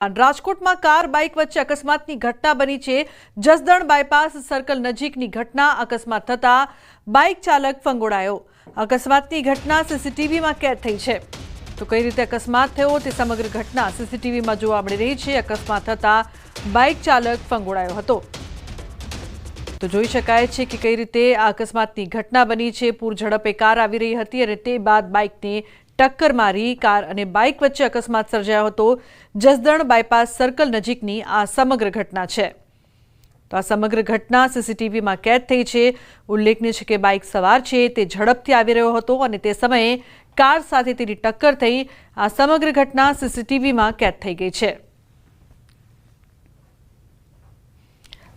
રાજકોટમાં car, bike વચ્ચે અકસ્માતની ઘટના બની છે. જસદણ બાયપાસ સર્કલ નજીકની ઘટના અકસ્માત થતા બાઇક ચાલક ફંગોળાયો. અકસ્માતની ઘટના સીસીટીવીમાં કેદ થઈ છે. તો કઈ રીતે અકસ્માત થયો તે સમગ્ર ઘટના સીસીટીવીમાં જોવા મળી રહી છે. અકસ્માત થતા બાઇક ચાલક ફંગોળાયો હતો. તો જોઈ શકાય છે કે કઈ રીતે આ અકસ્માતની ઘટના બની છે. પૂર ઝડપે કાર આવી રહી હતી અને તે બાદ બાઇકને ટક્કર મારી, કાર અને બાઇક વચ્ચે અકસ્માત સર્જાયો હતો. જસદણ બાયપાસ સર્કલ નજીકની આ સમગ્ર ઘટના છે. તો આ સમગ્ર ઘટના સીસીટીવીમાં કેદ થઈ છે. ઉલ્લેખનીય છે કે બાઇક સવાર છે, તે ઝડપથી આવી રહ્યો હતો અને તે સમયે કાર સાથે તેની ટક્કર થઈ. આ સમગ્ર ઘટના સીસીટીવીમાં કેદ થઈ ગઈ છે.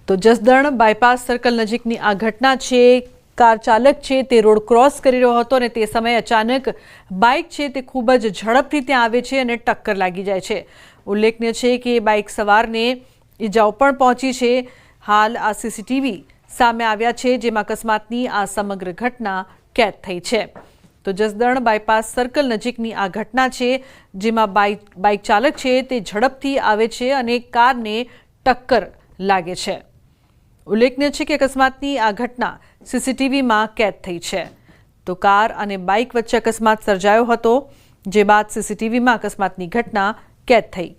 તો જસદણ બાયપાસ સર્કલ નજીકની આ ઘટના છે. કાર ચાલક છે તે રોડ ક્રોસ કરી રહ્યો હતો અને તે સમયે અચાનક બાઇક છે તે ખૂબ જ ઝડપથી ત્યાં આવે છે અને ટક્કર લાગી જાય છે. ઉલ્લેખનીય છે કે બાઇક સવારને ઈજાઓ પણ પહોંચી છે. હાલ આ સીસીટીવી સામે આવ્યા છે, જેમાં અકસ્માતની આ સમગ્ર ઘટના કેદ થઈ છે. તો જસદણ બાયપાસ સર્કલ નજીકની આ ઘટના છે, જેમાં બાઇક બાઇક ચાલક છે તે ઝડપથી આવે છે અને કારને ટક્કર લાગે છે. ઉલ્લેખનીય છે કે અકસ્માતની આ ઘટના સીસીટીવીમાં કેદ થઈ છે. તો કાર અને બાઇક વચ્ચે અકસ્માત સર્જાયો હતો, જે બાદ સીસીટીવીમાં અકસ્માતની ઘટના કેદ થઈ.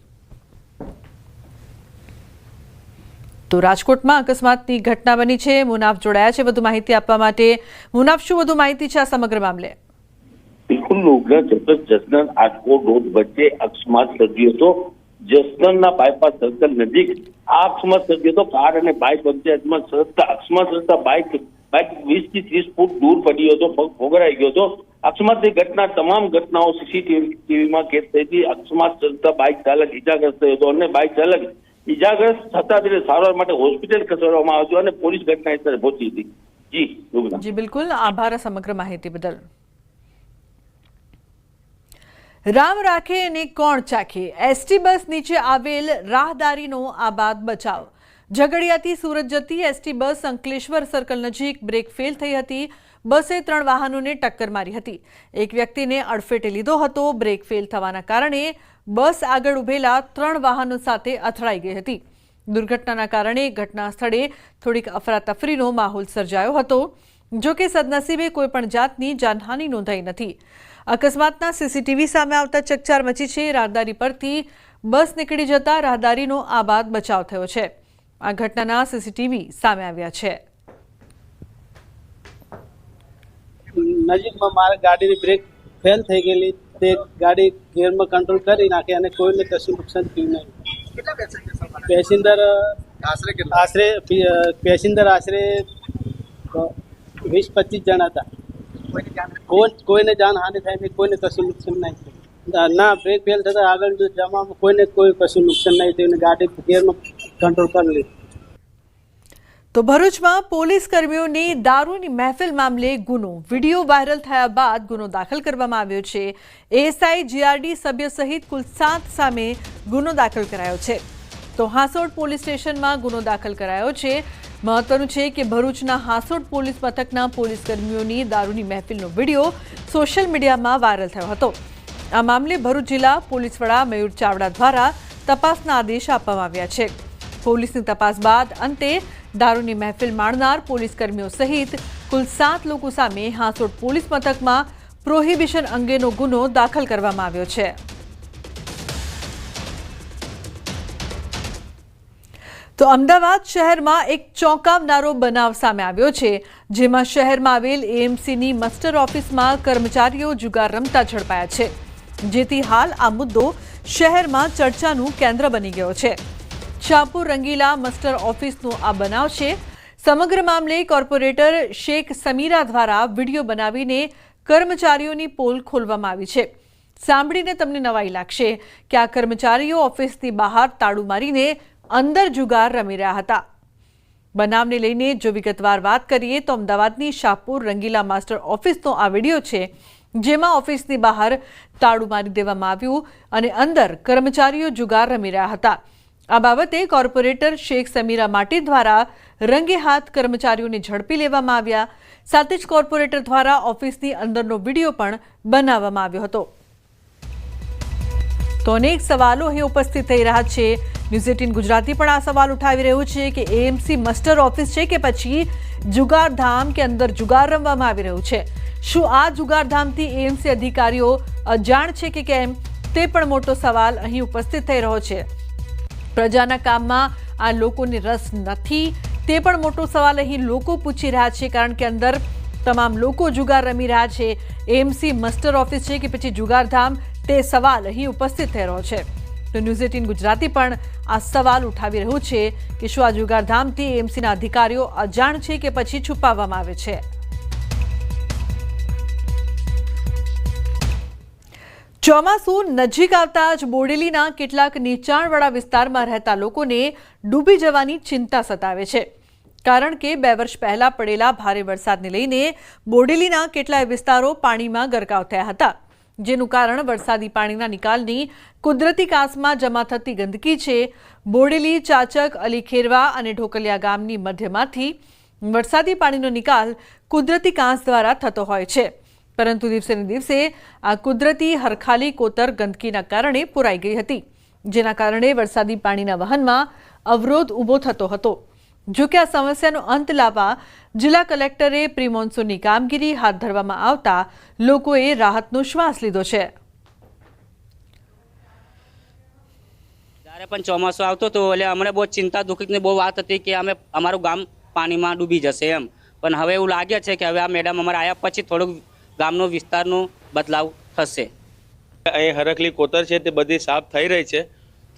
તો રાજકોટમાં અકસ્માતની ઘટના બની છે. મુનાફ જોડાયા છે વધુ માહિતી આપવા માટે. મુનાફ, શું વધુ માહિતી છે આ સમગ્ર મામલે? બિલકુલ ઉગ્ર આજકોટ રોડ વચ્ચે અકસ્માત સર્જ્યો હતો. જસનનના બાયપાસ સર્કલ નજીક આ અકસ્માત સર્જ્યો હતો કાર અને બાઇક વચ્ચે સર્જતા અકસ્માત સર્જતા બાઇક બાઇક વીસથી ત્રીસ ફૂટ દૂર પડ્યો હતો પગ ફોગરાઈ ગયો હતો. અકસ્માતની ઘટના, તમામ ઘટનાઓ સીસીટીવીમાં કેદ થઈ હતી. અકસ્માત સર્જતા બાઇક ચાલક ઈજાગ્રસ્ત થયો હતો અને બાઇક ચાલક ઈજાગ્રસ્ત થતા તેને સારવાર માટે હોસ્પિટલ ખસેડવામાં આવ્યો અને પોલીસ ઘટના સ્થળે પહોંચી હતી. જી જી, બિલકુલ. આભાર સમગ્ર માહિતી બદલ. રામ રાખે અને કોણ ચાખે? એસટી બસ નીચે આવેલ રાહદારીનો આબાદ બચાવ. ઝઘડિયાથી સુરત જતી એસટી બસ અંકલેશ્વર સર્કલ નજીક બ્રેક ફેલ થઈ હતી. બસે ત્રણ વાહનોને ટક્કર મારી હતી. એક વ્યક્તિને અડફેટે લીધો હતો. બ્રેક ફેલ થવાના કારણે બસ આગળ ઉભેલા ત્રણ વાહનો સાથે અથડાઈ ગઈ હતી. દુર્ઘટનાના કારણે ઘટના સ્થળે થોડીક અફરાતફરીનો માહોલ સર્જાયો હતો. જો કે સદનસીબે કોઈપણ જાતની જાનહાનિ નોંધાઈ નથી. અકસ્માતના સીસીટીવી સામે આવતા ચકચાર મચી છે. રાહદારી પરથી બસ નીકળી જતા રાહદારીનો આબાદ બચાવ થયો છે. આ ઘટનાના સીસીટીવી સામે આવ્યા છે. નજીકમાં મારી ગાડીની બ્રેક ફેલ થઈ ગયેલી. તે ગાડી ગેરમાં કંટ્રોલ કરી નાખી અને કોઈને કશું નુકસાન થયું નહીં. પેસેન્જર આશરે આશરે પેસેન્જર આશરે વીસ પચીસ જણા હતા. કોઈની કોઈ કોઈને થાય નહીં, કોઈને કશું નુકસાન નહીં થયું. ના બ્રેક ફેલ થતા આગળ જો કોઈને કોઈ કશું નુકસાન નહીં થયું ગાડી ગેરમાં કંટ્રોલ કરી લીધું તો ભરૂચમાં પોલીસ કર્મીઓની દારૂની મહેફિલ મામલે ગુનો. વીડિયો વાયરલ થયા બાદ ગુનો દાખલ કરવામાં આવ્યો છે. એએસઆઈ, જીઆરડી સભ્ય સહિત કુલ સાત સામે ગુનો દાખલ કરાયો છે. તો હાંસોડ પોલીસ સ્ટેશનમાં ગુનો દાખલ કરાયો છે. મહત્વનું છે કે ભરૂચના હાસોડ પોલીસ મથકના પોલીસ કર્મીઓની દારૂની મહેફિલનો વીડિયો સોશિયલ મીડિયામાં વાયરલ થયો હતો. આ મામલે ભરૂચ જિલ્લા પોલીસ વડા મયુર ચાવડા દ્વારા તપાસના આદેશ આપવામાં આવ્યા છે. પોલીસની તપાસ બાદ અંતે દારૂની મહેફિલ માણનાર પોલીસ કર્મીઓ સહિત કુલ સાત લોકો સામે હાસોડ પોલીસ મથકમાં પ્રોહિબિશન અંગેનો ગુનો દાખલ કરવામાં આવ્યો છે. તો અમદાવાદ શહેરમાં એક ચોંકાવનારો બનાવ સામે આવ્યો છે, જેમાં શહેરમાં આવેલ એએમસીની મસ્ટર ઓફિસમાં કર્મચારીઓ જુગાર રમતા ઝડપાયા છે, જેથી હાલ આ મુદ્દો શહેરમાં ચર્ચાનું કેન્દ્ર બની ગયો છે. શાહપુર રંગીલા મસ્ટર ઓફિસનો આ બનાવ છે. સમગ્ર મામલે કોર્પોરેટર શેખ સમીરા દ્વારા વીડિયો બનાવીને કર્મચારીઓની પોલ ખોલવામાં આવી છે. સાંભળીને તમને નવાઈ લાગશે કે આ કર્મચારીઓ ઓફિસની બહાર તાળું મારીને અંદર જુગાર રમી રહ્યા હતા. બનાવને લઈને જો વિગતવાર વાત કરીએ તો અમદાવાદની શાહપુર રંગીલા માસ્ટર ઓફિસનો આ વીડિયો છે, જેમાં ઓફિસની બહાર તાળું મારી દેવામાં આવ્યું અને અંદર કર્મચારીઓ જુગાર રમી રહ્યા હતા. આ બાબતે કોર્પોરેટર શેખ સમીરા માટી દ્વારા રંગે હાથ કર્મચારીઓને ઝડપી લેવામાં આવ્યા. સાથે જ કોર્પોરેટર દ્વારા ઓફિસની અંદરનો વીડિયો પણ બનાવવામાં આવ્યો હતો. તો અનેક સવાલો અહીં ઉપસ્થિત થઈ રહ્યા છે. ન્યૂઝ એટીન ગુજરાતી પણ આ સવાલ ઉઠાવી રહ્યું છે કે એએમસી મસ્ટર ઓફિસ છે કે પછી જુગારધામ કે અંદર જુગાર રમવામાં આવી રહ્યું છે? શું આ જુગારધામથી એએમસી અધિકારીઓ અજાણ છે કે કેમ? તે પણ મોટો સવાલ અહીં ઉપસ્થિત થઈ રહ્યો છે. પ્રજાના કામમાં આ લોકોને રસ નથી. તે પણ મોટો સવાલ અહીં લોકો પૂછી રહ્યા છે કારણ કે અંદર તમામ લોકો જુગાર રમી રહ્યા છે. એમસી મસ્ટર ઓફિસ છે કે પછી જુગારધામ તે સવાલ અહીં ઉપસ્થિત થઈ રહ્યો છે. તો ન્યૂઝ એટીન ગુજરાતી પણ આ સવાલ ઉઠાવી રહ્યું છે કે શું આ જુગારધામથી એમસીના અધિકારીઓ અજાણ છે કે પછી છુપાવવામાં આવે છે? ચોમાસું નજીક આવતા જ બોડેલીના કેટલાક નીચાણવાળા વિસ્તારમાં રહેતા લોકોને ડૂબી જવાની ચિંતા સતાવે છે. કારણ કે બે વર્ષ પહેલા પડેલા ભારે વરસાદને લઈને બોડેલીના કેટલાય વિસ્તારો પાણીમાં ગરકાવ થયા હતા. જેનું કારણ વરસાદી પાણીના નિકાલની કુદરતી કાંસમાં જમા થતી ગંદકી છે. બોડેલી, ચાચક, અલીખેરવા અને ઢોકલિયા ગામની મધ્યમાંથી વરસાદી પાણીનો નિકાલ કુદરતી કાંસ દ્વારા થતો હોય છે. પરંતુ દિવસેને દિવસે આ કુદરતી હરખાલી કોતર ગંદકીના કારણે પુરાઈ ગઈ હતી, જેના કારણે વરસાદી પાણીના વહનમાં અવરોધ ઊભો થતો હતો. જો કે આ સમસ્યાનો અંત લાવવા જિલ્લા કલેક્ટરે પ્રી મોન્સૂનની કામગીરી હાથ ધરવામાં આવતા લોકોએ રાહતનો શ્વાસ લીધો છે. જ્યારે પણ ચોમાસું આવતો હતો એટલે અમને બહુ ચિંતા દુઃખિતની બહુ વાત હતી કે અમે અમારું ગામ પાણીમાં ડૂબી જશે એમ. પણ હવે એવું લાગે છે કે હવે આ મેડમ અમારે આવ્યા પછી થોડુંક ગામનો વિસ્તારનો બદલાવ થશે. અહીં હરકલી કોતર છે તે બધી સાફ થઈ રહી છે.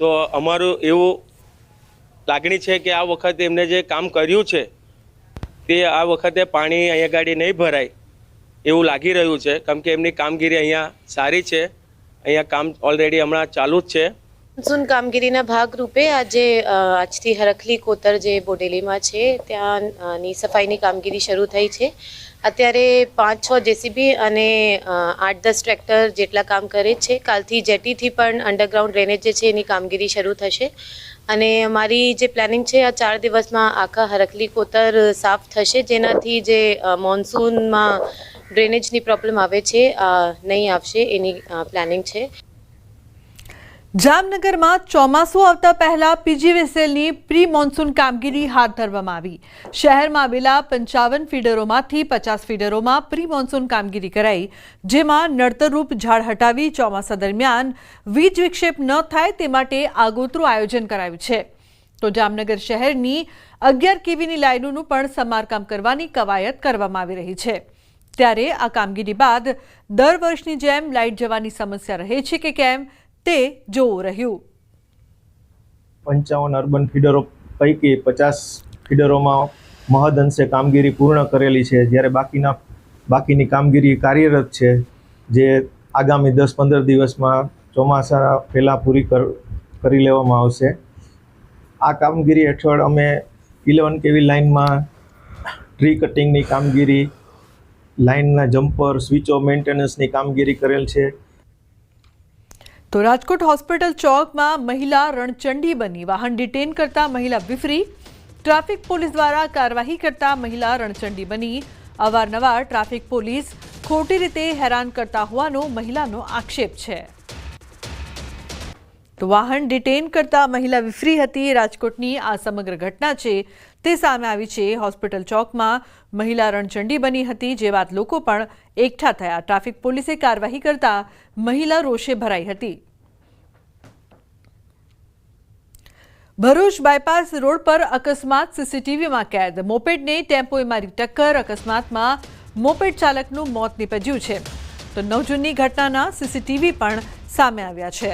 તો અમારું એવું લાગણી છે કે આ વખતે એમને જે કામ કર્યું છે, તે આ વખતે પાણી અહીંયા ગાડી નહીં ભરાય એવું લાગી રહ્યું છે. કેમ કે એમની કામગીરી અહીંયા સારી છે. અહીંયા કામ ઓલરેડી હમણાં ચાલુ જ છે. મોન્સૂન કામગીરીના ભાગરૂપે આજે આજથી હરખલી કોતર જે બોડેલીમાં છે ત્યાંની સફાઈની કામગીરી શરૂ થઈ છે. અત્યારે પાંચ છ જેસીબી અને આઠ દસ ટ્રેક્ટર જેટલા કામ કરે છે. કાલથી જેટીથી પણ અંડરગ્રાઉન્ડ ડ્રેનેજ જે છે એની કામગીરી શરૂ થશે. અને અમારી જે પ્લાનિંગ છે, આ ચાર દિવસમાં આખા હરકલી કોતર સાફ થશે. જેનાથી જે મોન્સૂનમાં ડ્રેનેજની પ્રોબ્લેમ આવે છે નહીં આવશે એની પ્લાનિંગ છે. જામનગરમાં ચોમાસું આવતા પહેલા પીજીવીસીએલની પ્રી મોન્સૂન કામગીરી હાથ ધરવામાં આવી. શહેરમાં આવેલા પંચાવન ફીડરોમાંથી પચાસ ફીડરોમાં પ્રી મોન્સૂન કામગીરી કરાઈ, જેમાં નડતરરૂપ ઝાડ હટાવી ચોમાસા દરમિયાન વીજ વિક્ષેપ ન થાય તે માટે આગોતરું આયોજન કરાયું છે. તો જામનગર શહેરની અગિયાર કેવીની લાઇનોનું પણ સમારકામ કરવાની કવાયત કરવામાં આવી રહી છે. ત્યારે આ કામગીરી બાદ દર વર્ષની જેમ લાઇટ જવાની સમસ્યા રહે છે કે કેમ? તે જોવું રહ્યું. પંચાવન અર્બન ફીડરો પૈકી પચાસ ફીડરોમાં મહદઅંશે કામગીરી પૂર્ણ કરેલી છે. જ્યારે બાકીના, બાકીની કામગીરી કાર્યરત છે, જે આગામી દસ પંદર દિવસમાં ચોમાસા પહેલાં પૂરી કર લેવામાં આવશે. આ કામગીરી હેઠળ અમે ઇલેવન કેવી લાઇનમાં ટ્રી કટિંગની કામગીરી, લાઇનના જમ્પર, સ્વિચો મેન્ટેનન્સની કામગીરી કરેલ છે. તો રાજકોટ હોસ્પિટલ ચોકમાં મહિલા રણચંડી બની. વાહન ડિટેન કરતા મહિલા વિફરી. ટ્રાફિક પોલીસ દ્વારા કાર્યવાહી કરતા મહિલા રણચંડી બની. અવારનવાર ટ્રાફિક પોલીસ ખોટી રીતે હેરાન કરતા હોવાનો મહિલાનો આક્ષેપ છે. તો વાહન ડિટેન કરતા મહિલા વિફરી હતી. રાજકોટની આ સમગ્ર ઘટના છે તે સામે આવી છે. હોસ્પિટલ ચોકમાં મહિલા રણચંડી બની હતી જે વાત લોકો પણ એકઠા થયા. ટ્રાફિક પોલીસે કાર્યવાહી કરતા મહિલા રોષે ભરાઈ હતી. ભરૂચ બાયપાસ રોડ પર અકસ્માત સીસીટીવીમાં કેદ. મોપેડને ટેમ્પોએ મારી ટક્કર. અકસ્માતમાં મોપેડ ચાલકનું મોત નીપજ્યું છે. તો નવ જૂનની ઘટનાના સીસીટીવી પણ સામે આવ્યા છે.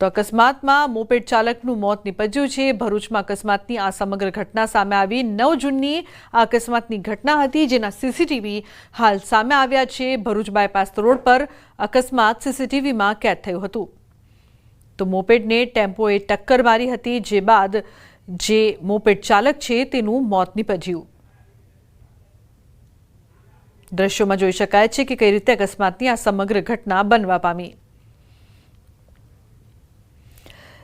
તો અકસ્માતમાં મોપેડ ચાલકનું મોત નીપજ્યું છે. ભરૂચમાં અકસ્માતની આ સમગ્ર ઘટના સામે આવી. નવ જૂનની આ અકસ્માતની ઘટના હતી જેના સીસીટીવી હાલ સામે આવ્યા છે. ભરૂચ બાયપાસ રોડ પર અકસ્માત સીસીટીવીમાં કેદ થયું હતું. તો મોપેડને ટેમ્પોએ ટક્કર મારી હતી, જે બાદ જે મોપેડ ચાલક છે તેનું મોત નીપજ્યું. દ્રશ્યોમાં જોઈ શકાય છે કે કઈ રીતે અકસ્માતની આ સમગ્ર ઘટના બનવા પામી.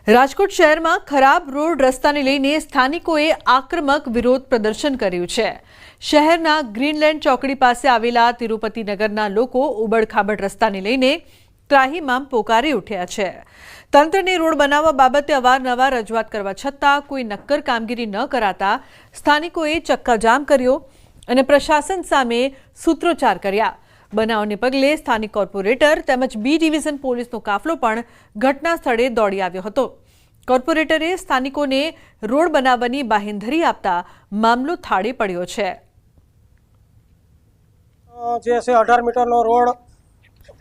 રાજકોટ શહેરમાં ખરાબ રોડ રસ્તાને લઈને સ્થાનિકોએ આક્રમક વિરોધ પ્રદર્શન કર્યું છે. શહેરના ગ્રીનલેન્ડ ચોકડી પાસે આવેલા તિરુપતિ નગરના લોકો ઉબડખાબડ રસ્તાને લઈને ત્રાહીમામ પોકારી ઉઠ્યા છે. તંત્રને રોડ બનાવવા બાબતે અવારનવાર રજૂઆત કરવા છતાં કોઈ નક્કર કામગીરી ન કરાતા સ્થાનિકોએ ચક્કાજામ કર્યો અને પ્રશાસન સામે સૂત્રોચ્ચાર કર્યા. બનાવને પગલે સ્થાનિક કોર્પોરેટર તેમજ બી ડિવિઝન પોલીસનો કાફલો પણ ઘટના સ્થળે દોડી આવ્યો હતો. કોર્પોરેટરે સ્થાનિકોને રોડ બનાવવાની બાહેંધરી આપતા મામલો થાળે પડ્યો છે. જે છે અઢાર મીટરનો રોડ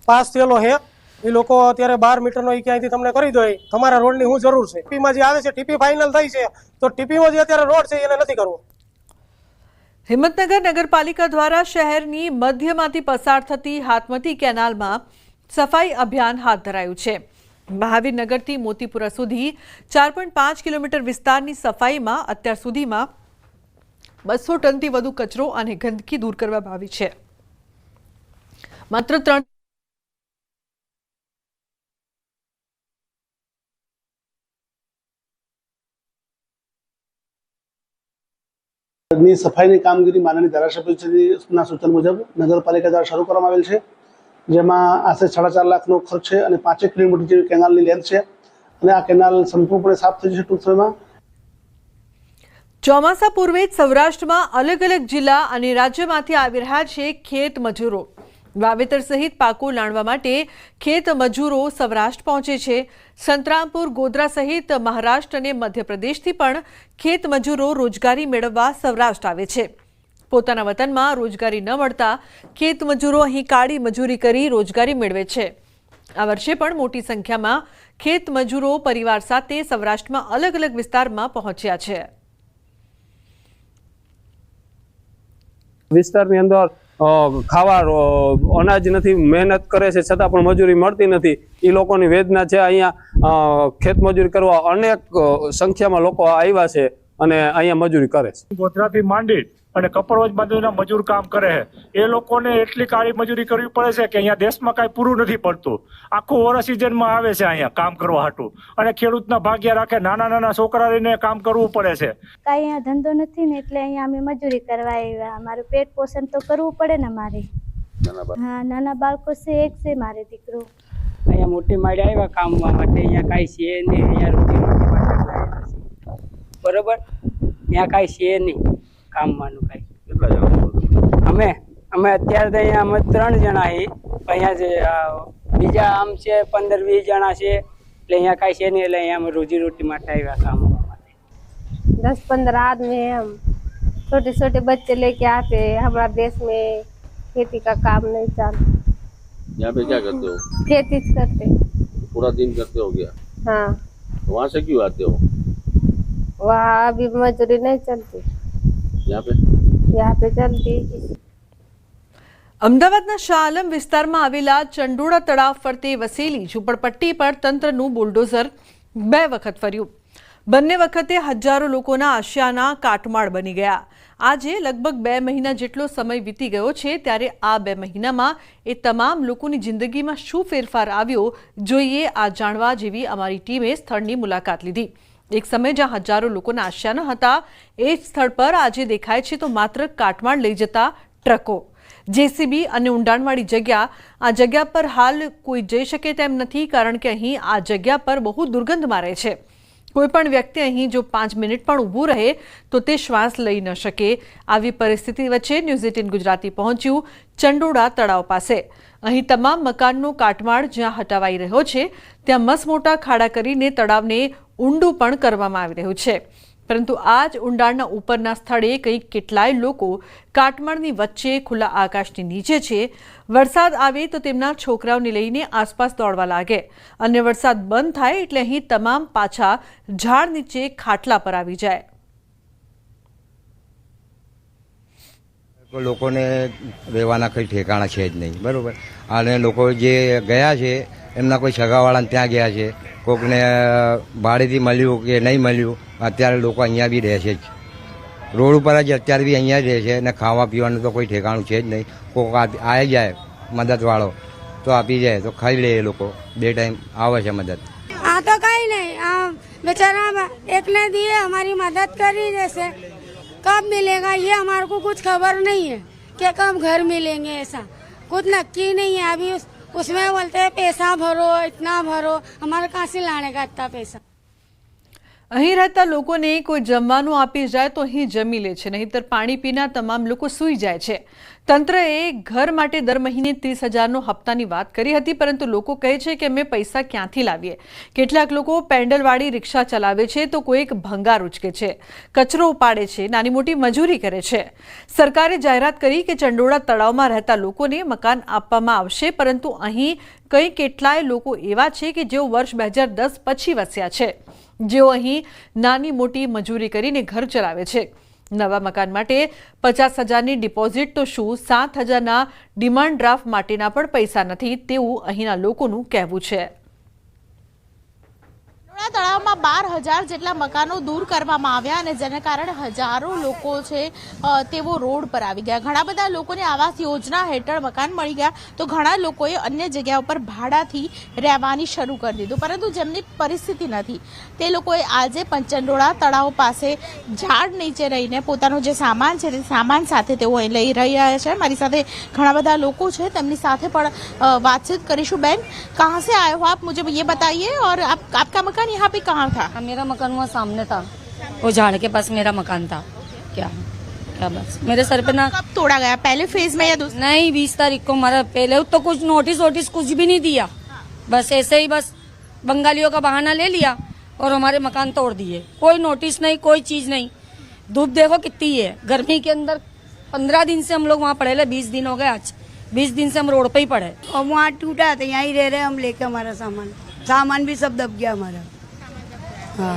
પાસ થયેલો છે. એ લોકો અત્યારે બાર મીટરનો એ ક્યાંયથી તમને કરી દો, તમારા રોડની શું જરૂર છે. ટીપીમાં જે આવે છે, ટીપી ફાઇનલ થઈ છે, તો ટીપીમાં જે અત્યારે રોડ છે એને નથી કરવો. હિંમતનગર નગરપાલિકા દ્વારા શહેરની મધ્યમાંથી પસાર થતી હાથમતી કેનાલમાં સફાઈ અભિયાન હાથ ધરાયું છે. મહાવીરનગરથી મોતીપુરા સુધી ચાર પોઈન્ટ પાંચ કિલોમીટર વિસ્તારની સફાઈમાં અત્યાર સુધીમાં બસો ટનથી વધુ કચરો અને ગંદકી દૂર કરવામાં આવી છે. માત્ર ત્રણ ની સફાઈની કામગીરી માનની ધારાસભ્યશ્રીના સૂચન મુજબ નગરપાલિકા દ્વારા શરૂ કરવામાં આવેલ છે, જેમાં આશરે સાડા ચાર લાખનો ખર્ચ છે અને પાંચેક કિલોમીટર જેવી કેનાલની લેન્થ છે અને આ કેનાલ સંપૂર્ણપણે સાફ થઈ જશે ટૂંક સમયમાં. ચોમાસા પૂર્વે જ સૌરાષ્ટ્રમાં અલગ અલગ જિલ્લા અને રાજ્યમાંથી આવી રહ્યા છે ખેત મજૂરો. વાવેતર સહિત પાકો લાણવા માટે ખેત મજૂરો સૌરાષ્ટ્ર પહોંચે છે. સંતરામપુર, ગોધરા સહિત મહારાષ્ટ્ર અને મધ્યપ્રદેશથી પણ ખેત મજૂરો રોજગારી મેળવવા સૌરાષ્ટ્ર આવે છે. પોતાના વતનમાં રોજગારી ન મળતા ખેત મજૂરો અહીં કાળી મજૂરી કરી રોજગારી મેળવે છે. આ વર્ષે પણ મોટી સંખ્યામાં ખેત મજૂરો પરિવાર સાથે સૌરાષ્ટ્રમાં અલગ અલગ વિસ્તારમાં પહોંચ્યા છે. વિસ્તારની અંદર ખાવા અનાજ નથી, મહેનત કરે છે, છતાં પણ મજૂરી મળતી નથી. એ લોકોની વેદના છે અહીંયા ખેતમજૂરી કરવા અનેક સંખ્યામાં લોકો આવ્યા છે અને અહીંયા મજૂરી કરે છે. ગોધરાથી માંડી અને કપડવંજ બાજુના મજૂર કામ કરે છે. એ લોકોને એટલી કાળી મજૂરી કરવી પડે છે કે અહીંયા દેશમાં કાંઈ પૂરું નથી પડતું. આખું વર્ષ સિઝનમાં આવે છે અહીંયા કામ કરવા હાટું. અને ખેડૂતના ભાગ્યા રાખે નાના નાના છોકરા લઈને કામ કરવું પડે છે. કાંઈ અહીંયા ધંધો નથી ને એટલે અહીંયા અમે મજૂરી કરવા આવ્યા. અમારું પેટ પોષણ તો કરવું પડે ને મારે. હા નાના બાળકો છે એક છે મારે દીકરો. અહીંયા મોટી માળી આવ્યા કામવા માટે. અહીંયા કાંઈ છે નહીં. અહીંયા રોજી રોટી. બરોબર? ત્યાં કાંઈ છે નહીં. કામવાનું કાંઈ અમે અમે અત્યારે તો અહીંયા અમે ત્રણ જણા છીએ અહીંયા જે આ, બીજા આમ છે પંદર વીસ જણા છે એટલે અહીંયા કાંઈ છે નહીં એટલે અહીંયા અમે રોજી રોટી માટે આવ્યા કામ માટે दस पंद्रह आदमी हैं हम छोटे छोटे बच्चे लेके आते हैं हमारा देश में खेती का काम नहीं चलता यहाँ पे क्या करते हो खेती ज करते हैं। पूरा दिन करते हो गया हाँ वहाँ से क्यों आते हो वहाँ अभी मजदूरी नहीं चलती यहाँ पे यहाँ पे चलती અમદાવાદના શાહ આલમ વિસ્તારમાં આવેલા ચંડોળા તળાવ ફરતે વસેલી ઝૂંપડપટ્ટી પર તંત્રનું બુલડોઝર બે વખત ફર્યું બંને વખતે હજારો લોકોના આશિયાના કાટમાળ બની ગયા આજે લગભગ બે મહિના જેટલો સમય વીતી ગયો છે ત્યારે આ બે મહિનામાં એ તમામ લોકોની જિંદગીમાં શું ફેરફાર આવ્યો જોઈએ આ જાણવા જેવી અમારી ટીમે સ્થળની મુલાકાત લીધી એક સમય જ્યાં હજારો લોકોના આશિયાના હતા, એ જ સ્થળ પર આજે દેખાય છે તો માત્ર કાટમાળ લઈ જતા ટ્રકો. જેસીબી અને ઊંડાણવાળી જગ્યા, આ જગ્યા પર હાલ કોઈ જઈ શકે તેમ નથી કારણ કે અહીં આ જગ્યા પર બહુ દુર્ગંધ મારે છે. કોઈ પણ વ્યક્તિ અહીં જો પાંચ મિનિટ પણ ઊભું રહે, તો તે શ્વાસ લઈ ન શકે. આવી પરિસ્થિતિ વચ્ચે ન્યૂઝ એટીન ગુજરાતી પહોંચ્યું ચંડોળા તળાવ પાસે. અહીં તમામ મકાનનો કાટમાળ જ્યાં હટાવાઈ રહ્યો છે, ત્યાં મસમોટા ખાડા કરીને તળાવને ઊંડું પણ કરવામાં આવી રહ્યું છે. પરંતુ આ જ ઊંડાણના ઉપરના સ્થળે કંઈક કેટલાય લોકો કાટમાળની વચ્ચે ખુલ્લા આકાશની નીચે છે. વરસાદ આવે તો તેમના છોકરાઓને લઈને આસપાસ દોડવા લાગે. અને વરસાદ બંધ થાય એટલે અહીં તમામ પાછા ઝાડ નીચે ખાટલા પર આવી જાય. લોકોને રહેવાના કંઈ ઠેકાણા છે જ નહીં. બરાબર? અને લોકો જે ગયા છે, એમના કોઈ સગાવાળાને ત્યાં ગયા છે કોઈકને ભાડેથી મળ્યું કે નહીં મળ્યું, અત્યારે લોકો અહીંયા બી રહે છે જ. રોડ ઉપર જ અત્યારે બી અહીંયા જ રહે છે અને ખાવા પીવાનું તો કોઈ ઠેકાણું છે જ નહીં. કોક આવી જાય મદદવાળો, તો આપી જાય, તો ખાઈ લે એ લોકો. બે ટાઈમ આવે છે મદદ. આ તો કઈ નહીં. આ બેચારા એકને દીએ, અમારી મદદ કરી દેશે. कब मिलेगा ये हमारे को कुछ खबर नहीं है कि कब घर मिलेंगे ऐसा कुछ नक्की नहीं है अभी उस, उसमें बोलते हैं पैसा भरो इतना भरो हमारे कहाँ से लाने का इतना पैसा અહીં રહેતા લોકોને કોઈ જમવાનું આપી જાય તો અહીં જમી લે છે, નહીંતર પાણી પીના તમામ લોકો સૂઈ જાય છે. તંત્રએ ઘર માટે દર મહિને ત્રીસ હજારનો હપ્તાની વાત કરી હતી, પરંતુ લોકો કહે છે કે અમે પૈસા ક્યાંથી લાવીએ? કેટલાક લોકો પેન્ડલવાળી રિક્ષા ચલાવે છે તો કોઈક ભંગાર ઉચકે છે, કચરો ઉપાડે છે, નાની મોટી મજૂરી કરે છે. સરકારે જાહેરાત કરી કે ચંડોળા તળાવમાં રહેતા લોકોને મકાન આપવામાં આવશે, પરંતુ અહીં કંઈ કેટલાય લોકો એવા છે કે જેઓ વર્ષ બે હજાર દસ પછી વસ્યા છે. જેઓ અહીં નાની મોટી મજૂરી કરીને ઘર ચલાવે છે. નવા મકાન માટે પચાસ હજારની ડિપોઝિટ તો શું? સાત હજારના ડિમાન્ડ ડ્રાફ્ટ માટેના પણ પૈસા નથી તેવું અહીંના લોકોનું કહેવું છે. કાવડા તળાવમાં બાર હજાર જેટલા મકાનો દૂર કરવામાં આવ્યા અને જેને કારણે હજારો લોકો છે તેઓ રોડ પર આવી ગયા. ઘણા બધા લોકોને આવાસ યોજના હેઠળ મકાન મળી ગયા તો ઘણા લોકોએ અન્ય જગ્યા ઉપર ભાડાથી રહેવાની શરૂ કરી દીધું. પરંતુ જેમની પરિસ્થિતિ નથી, તે લોકોએ આજે પંચંડોળા તળાવ પાસે ઝાડ નીચે રહીને પોતાનો જે સામાન છે, તે સામાન સાથે તેઓ લઈ રહ્યા છે. મારી સાથે ઘણા બધા લોકો છે, તેમની સાથે પણ વાતચીત કરીશું. બેન, કહા સે આયો આપ? મુજબ એ બતાવીએ ઓર આપ, આપકા મકાન मकान यहाँ पे कहाँ था? मेरा मकान वहाँ सामने था। वो झाड़ के पास मेरा मकान था। क्या? क्या बस मेरे सर पे ना कब तोड़ा गया? पहले फ़ेज़ में या दूसरे नहीं बीस तारीख को हमारा पहले तो कुछ नोटिस वोटिस कुछ भी नहीं दिया। बस ऐसे ही बस बंगालियों का बहाना ले लिया और हमारे मकान तोड़ दिए। कोई नोटिस नहीं कोई चीज़ नहीं। धूप देखो कितनी है। गर्मी के अंदर पंद्रह दिन से हम लोग वहाँ पड़े ले बीस दिन हो गए आज। बीस दिन से हम रोड पे ही पड़े। और वहाँ टूटा तो यहाँ ही रह रहे हम लेके हमारा सामान। सामान भी सब दब गया हमारा। हाँ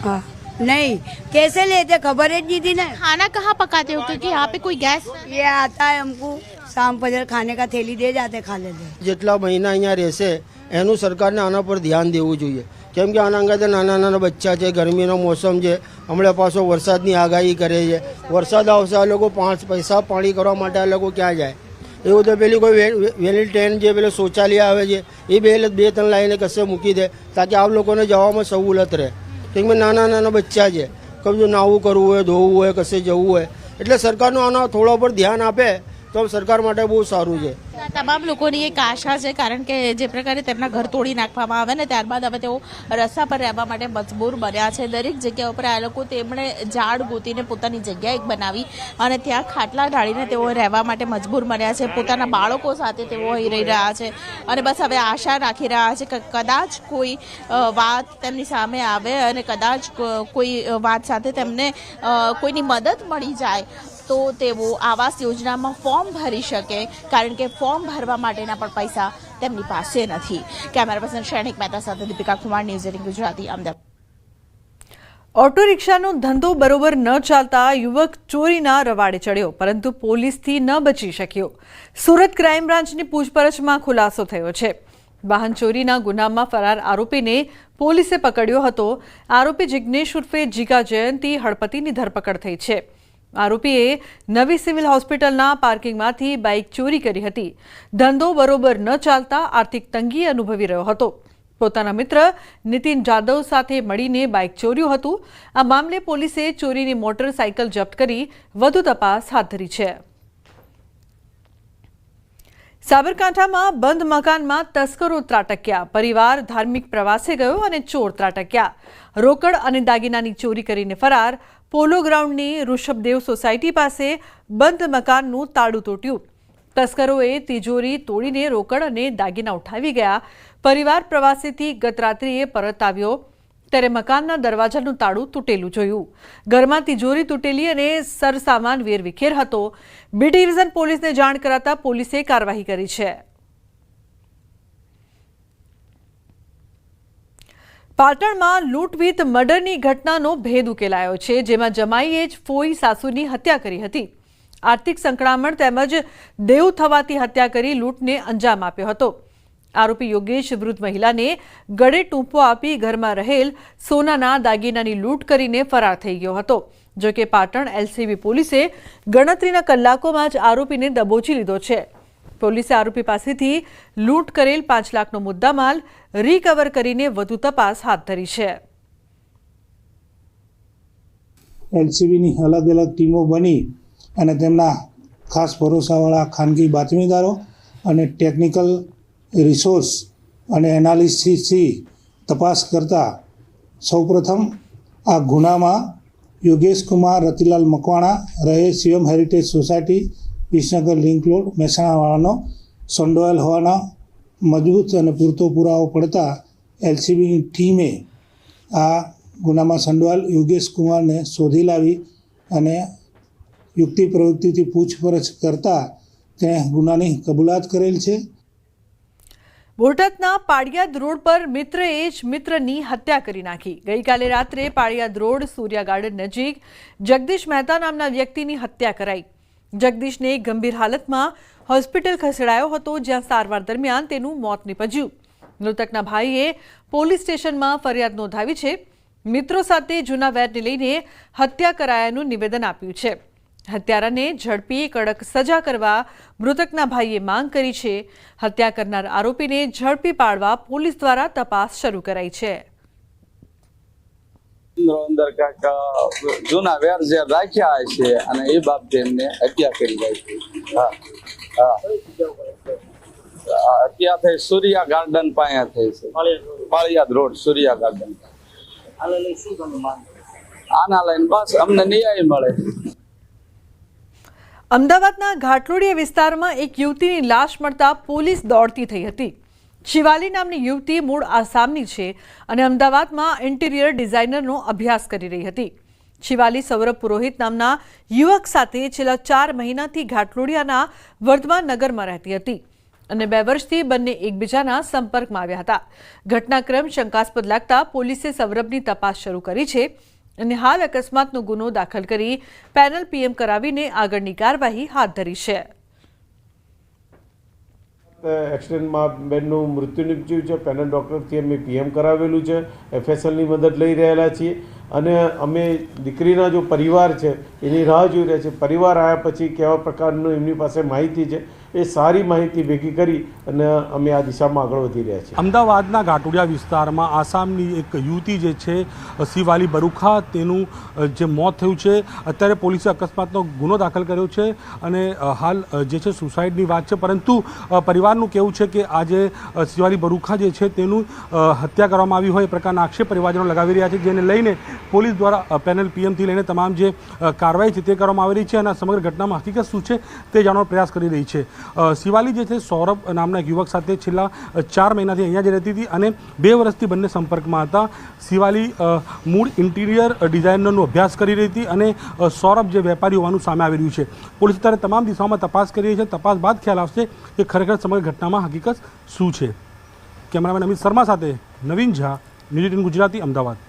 हाँ नहीं कैसे लेते खबर है नहीं थी ना खाना कहाँ पकाते हो क्योंकि यहाँ पे कोई गैस ये आता है हमको शाम फजर खाने का थैली दे जाते खा लेते જેટલા મહિના અહીંયા રહેશે એનું સરકારને આના પર ધ્યાન દેવું જોઈએ કેમ કે આના અંગે નાના નાના બચ્ચા છે ગરમીનો મોસમ છે હમણાં પાછો વરસાદની આગાહી કરે છે વરસાદ આવશે આ લોકો પાંચ પૈસા પાણી કરવા માટે આ લોકો ક્યાં જાય એવું તો પેલી કોઈ વેલી ટ્રેન જે પેલો શૌચાલય આવે છે, એ બે બે ત્રણ લાઈને કશે મૂકી દે, તાકી આ લોકોને જવામાં સહુલત રહે. કેમ કે નાના નાના બચ્ચા છે. કમ જો નાવું કરવું હોય, ધોવું હોય, કશે જવું હોય. એટલે સરકારનું આના થોડા પર ધ્યાન આપે તો સરકાર માટે બહુ સારું છે. તમામ લોકોની એક આશા છે, કારણ કે જે પ્રકારે તેમના ઘર તોડી નાખવામાં આવે ને ત્યારબાદ હવે તેઓ રસ્તા પર રહેવા માટે મજબૂર બન્યા છે. દરેક જગ્યા ઉપર આ લોકો તેમણે ઝાડ ગોતીને પોતાની જગ્યા એક બનાવી અને ત્યાં ખાટલા ઢાળીને તેઓ રહેવા માટે મજબૂર બન્યા છે. પોતાના બાળકો સાથે તેઓ અહીં રહી રહ્યા છે અને બસ હવે આશા રાખી રહ્યા છે કે કદાચ કોઈ વાત તેમની સામે આવે અને કદાચ કોઈ વાત સાથે તેમને કોઈની મદદ મળી જાય. તો તેઓ આવાસ યોજનામાં ફોર્મ ભરી શકે, કારણ કે ફોર્મ ભરવા માટેના પણ પૈસા તેમની પાસે નથી. કેમેરા પર્સન શૈણિક મહેતા સાથે Deepika Kumar, news eighteen Gujarati, Ahmedabad. Auto રિક્ષાનો ધંધો બરોબર ન ચાલતા યુવક ચોરીના રવાડે ચડ્યો, પરંતુ પોલીસથી ન બચી શક્યો. સુરત ક્રાઇમ બ્રાન્ચની પૂછપરછમાં ખુલાસો થયો છે. વાહન ચોરીના ગુનામાં ફરાર આરોપીને પોલીસે પકડ્યો હતો. આરોપી જિજ્ઞેશ ઉર્ફે જીગા જયંતી હળપતિની ધરપકડ થઈ છે. આરોપીએ નવી સિવિલ હોસ્પિટલના પાર્કિંગમાંથી બાઇક ચોરી કરી હતી. ધંધો બરોબર ન ચાલતા આર્થિક તંગી અનુભવી રહ્યો હતો. પોતાના મિત્ર નીતિન જાદવ સાથે મળીને બાઇક ચોર્યું હતું. આ મામલે પોલીસે ચોરીની મોટરસાયકલ જપ્ત કરી વધુ તપાસ હાથ ધરી છે. સાબરકાંઠામાં બંધ મકાનમાં તસ્કરો ત્રાટક્યા. પરિવાર ધાર્મિક પ્રવાસે ગયો અને ચોર ત્રાટક્યા. રોકડ અને દાગીનાની ચોરી કરીને ફરાર પોલો ગ્રાઉન્ડની ઋષભદેવ સોસાયટી પાસે બંધ મકાનનું તાળું તૂટ્યું. તસ્કરોએ તિજોરી તોડીને રોકડ અને દાગીના ઉઠાવી ગયા. પરિવાર પ્રવાસેથી ગત રાત્રિએ પરત આવ્યો. ત્યારે મકાનના દરવાજાનું તાળું તૂટેલું જોયું. ઘરમાં તિજોરી તૂટેલી અને સરસામાન વેરવિખેર હતો. બી ડિવિઝન પોલીસને જાણ કરાતા પોલીસે કાર્યવાહી કરી છે. પાટણમાં લૂંટ વિથ મર્ડરની ઘટનાનો ભેદ ઉકેલાયો છે, જેમાં જમાઈએ જ ફોઈ સાસુની હત્યા કરી હતી. આર્થિક સંકળામણ તેમજ દેવ થવાથી હત્યા કરી લૂંટને અંજામ આપ્યો હતો. આરોપી યોગેશ વૃદ્ધ મહિલાને ગળે ટૂંપો આપી ઘરમાં રહેલ સોનાના દાગીનાની લૂંટ કરીને ફરાર થઈ ગયો હતો. જો કે પાટણ એલસીબી પોલીસે ગણતરીના કલાકોમાં જ આરોપીને દબોચી લીધો છે. પોલીસે આરોપી પાસેથી લૂંટ કરેલ પાંચ લાખનો મુદ્દામાલ રિકવર કરીને વધુ તપાસ હાથ ધરી છે. એલસીબીની અલગ અલગ ટીમો બની અને તેમના ખાસ ભરોસાવાળા ખાનગી બાતમીદારો અને ટેકનિકલ રિસોર્સ અને એનાલિસિસથી તપાસ કરતા સૌપ્રથમ આ ગુનામાં યોગેશ કુમાર રતિલાલ મકવાણા રહે Shivam heritage society Visnagar link road, મહેસાણાવાળાનો સંડોવાયેલ હોવાના મજબૂત અને પૂરતો પુરાવો પડતા એલસીબીની ટીમે આ ગુનામાં સંડોવાયેલ યોગેશ કુમારને શોધી લાવી અને યુક્તિ પ્રવૃત્તિથી પૂછપરછ કરતા તેણે ગુનાની કબૂલાત કરેલ છે. બોટાદના પાળિયાદ રોડ પર મિત્રએ જ મિત્રની હત્યા કરી નાખી. ગઈકાલે રાત્રે પાળિયાદ રોડ સૂર્યા ગાર્ડન નજીક જગદીશ મહેતા નામના વ્યક્તિની હત્યા કરાઈ. જગદીશને ગંભીર હાલતમાં હોસ્પિટલ ખસેડાયો હતો, જ્યાં સારવાર દરમિયાન તેનું મોત નીપજ્યું. મૃતકના ભાઈએ પોલીસ સ્ટેશનમાં ફરિયાદ નોંધાવી છે. મિત્રો સાથે જૂના વેરને લઈને હત્યા કરાયાનું નિવેદન આપ્યું છે. હત્યારાને ઝડપી કડક સજા કરવા મૃતકના ભાઈએ માંગ કરી છે. હત્યા કરનાર આરોપીને ઝડપી પાડવા પોલીસ દ્વારા તપાસ શરૂ કરાઈ છે. અંદર અંદર કાંઈક જૂના વેર જે રાખ્યા છે અને એ બાબતે એમને હત્યા કરી જાય છે હત્યા થઈ સૂર્યા ગાર્ડન પાસે થઈ છે. પાળિયાદ રોડ, સૂર્યા ગાર્ડન આના લઈને બસ, અમને ન્યાય મળે. અમદાવાદના ઘાટલોડિયા વિસ્તારમાં એક યુવતીની લાશ મળતા પોલીસ દોડતી થઈ હતી. શિવાલી નામની યુવતી મૂળ આસામની છે અને અમદાવાદમાં ઇન્ટિરિયર ડિઝાઇનરનો અભ્યાસ કરી રહી હતી. શિવાલી સૌરભ પુરોહિત નામના યુવક સાથે છેલ્લા ચાર મહિનાથી ઘાટલોડિયાના વર્ધમાન નગરમાં રહેતી હતી અને બે વર્ષથી બંને એકબીજાના સંપર્કમાં આવ્યા હતા. ઘટનાક્રમ શંકાસ્પદ લાગતા પોલીસે સૌરભની તપાસ શરૂ કરી છે અને હાલ અકસ્માતનો ગુનો દાખલ કરી પેનલ પીએમ કરાવીને આગળની કાર્યવાહી હાથ ધરી છે. એક્સિડન્ટમાં બેનનું મૃત્યુ નીપજ્યું છે. પેનલ ડૉક્ટરથી અમે પીએમ કરાવેલું છે. એફએસએલની મદદ લઈ રહેલા છીએ. અને અમે દીકરીના જો પરિવાર છે, એની રાહ જોઈ રહ્યા છે પરિવાર આવ્યા પછી કેવા પ્રકારનું એમની પાસે માહિતી છે? એ સારી માહિતી ભેગી કરી અને અમે આ દિશામાં આગળ વધી રહ્યા છીએ. અમદાવાદના ઘાટુડિયા વિસ્તારમાં આસામની એક યુવતી જે છે શિવાલી બરુખા, તેનું જે મોત થયું છે, અત્યારે પોલીસે અકસ્માતનો ગુનો દાખલ કર્યો છે અને હાલ જે છે સુસાઇડની વાત છે. પરંતુ પરિવારનું કહેવું છે કે આજે શિવાલી બરુખા જે છે તેનું હત્યા કરવામાં આવી હોય એ પ્રકારના આક્ષેપ પરિવારજનો લગાવી રહ્યા છે, જેને લઈને પોલીસ દ્વારા પેનલ પીએમથી લઈને તમામ જે કાર્યવાહી છે તે કરવામાં આવી રહી છે અને સમગ્ર ઘટનામાં હકીકત શું છે તે જાણવાનો પ્રયાસ કરી રહી છે. શિવાલી જે છે, સૌરભ નામના એક યુવક સાથે છેલ્લા ચાર મહિનાથી અહીંયા જ રહેતી હતી અને બે વર્ષથી બંને સંપર્કમાં હતા. શિવાલી મૂળ ઇન્ટિરિયર ડિઝાઇનરનો અભ્યાસ કરી રહી હતી અને સૌરભ જે વેપારી હોવાનું સામે આવી રહ્યું છે. પોલીસ અત્યારે તમામ દિશાઓમાં તપાસ કરી રહી છે. તપાસ બાદ ખ્યાલ આવશે કે ખરેખર સમગ્ર ઘટનામાં હકીકત શું છે. કેમેરામેન અમિત શર્મા સાથે નવીન ઝા, ન્યૂઝ એટીન ગુજરાતી, અમદાવાદ.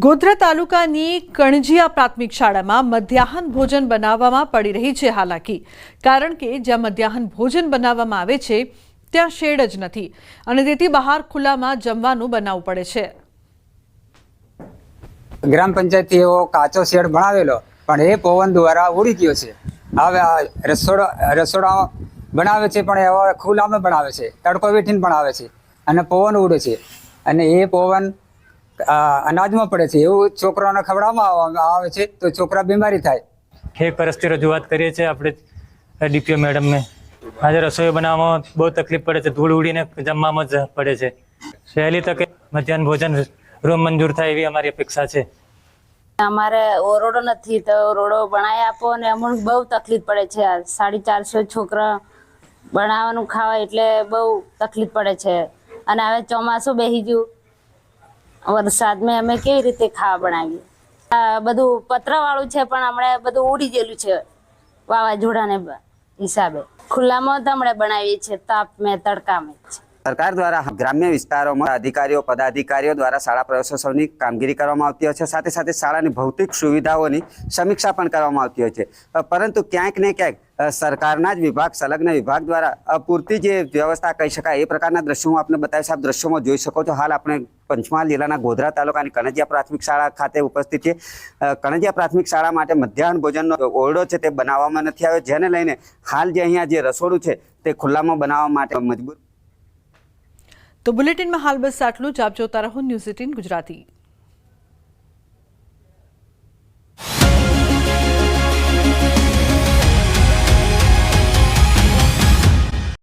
ગોધરા તાલુકાની કણજીયા પ્રાથમિક શાળામાં મધ્યાહન ભોજન બનાવવામાં પડી રહી છે હાલાકી. કારણ કે જ્યાં મધ્યાહન ભોજન બનાવવામાં આવે છે, ત્યાં શેડ જ નથી. અને તેથી બહાર ખુલ્લામાં જમવાનું બનાવવું પડે છે. ગ્રામ પંચાયતથી એવો કાચો શેડ બનાવેલો, પણ એ પવન દ્વારા ઉડી ગયો છે. હવે રસોડા રસોડા બનાવે છે, પણ એવા ખુલ્લામાં બનાવે છે, તડકો વેઠીને બનાવે છે. અને પવન ઉડે છે. અને એ પવન અનાજમાં પડે છે. એવું છોકરાઓને ખવડાવવામાં આવે છે તો છોકરા બીમારી થાય. એક વર્ષથી રજૂઆત કરીએ છીએ આપણે ડીપીઓ મેડમને. આજે રસોઈ બનાવવામાં બહુ તકલીફ પડે છે. ધૂળ ઉડીને જમવામાં જ પડે છે. સહેલી તકે મધ્યાહન ભોજન રૂમ મંજૂર થાય એવી અમારી અપેક્ષા છે. અમારે ઓરડો નથી તો ઓરડો બનાવી આપો અને અમને બહુ તકલીફ પડે છે. આ સાડી ચારસો છોકરા બનાવવાનું ખાવા એટલે બહુ તકલીફ પડે છે. અને હવે ચોમાસું બેસી ગયું. વરસાદમાં અમે કેવી રીતે ખાવા બનાવીએ? આ બધું પતરાવાળું છે, પણ હમણાં બધું ઉડી ગયેલું છે વાવાઝોડાને હિસાબે. ખુલ્લામાં તો હમણાં બનાવીએ છીએ, તાપ મેં તડકામાં જ સરકાર દ્વારા ગ્રામ્ય વિસ્તારોમાં અધિકારીઓ, પદાધિકારીઓ દ્વારા શાળા પ્રવેશોત્સવની કામગીરી કરવામાં આવતી હોય છે. સાથે સાથે શાળાની ભૌતિક સુવિધાઓની સમીક્ષા પણ કરવામાં આવતી હોય છે. પરંતુ ક્યાંક ને ક્યાંક સરકારના જ વિભાગ, સંલગ્ન વિભાગ દ્વારા અપૂરતી જે વ્યવસ્થા કહી શકાય એ પ્રકારના દ્રશ્યો હું આપને બતાવીશ. આપ દ્રશ્યોમાં જોઈ શકો છો. હાલ આપણે પંચમહાલ જિલ્લાના ગોધરા તાલુકાની કણજિયા પ્રાથમિક શાળા ખાતે ઉપસ્થિત છે કણજિયા પ્રાથમિક શાળા માટે મધ્યાહન ભોજનનો ઓરડો છે તે બનાવવામાં નથી આવ્યો. જેને લઈને હાલ જે અહીંયા જે રસોડું છે તે ખુલ્લામાં બનાવવા માટે મજબૂર તો બુલેટિનમાં હાલ બસ આટલું જ. આપ જોતા રહો ન્યૂઝ એટીન ગુજરાતી.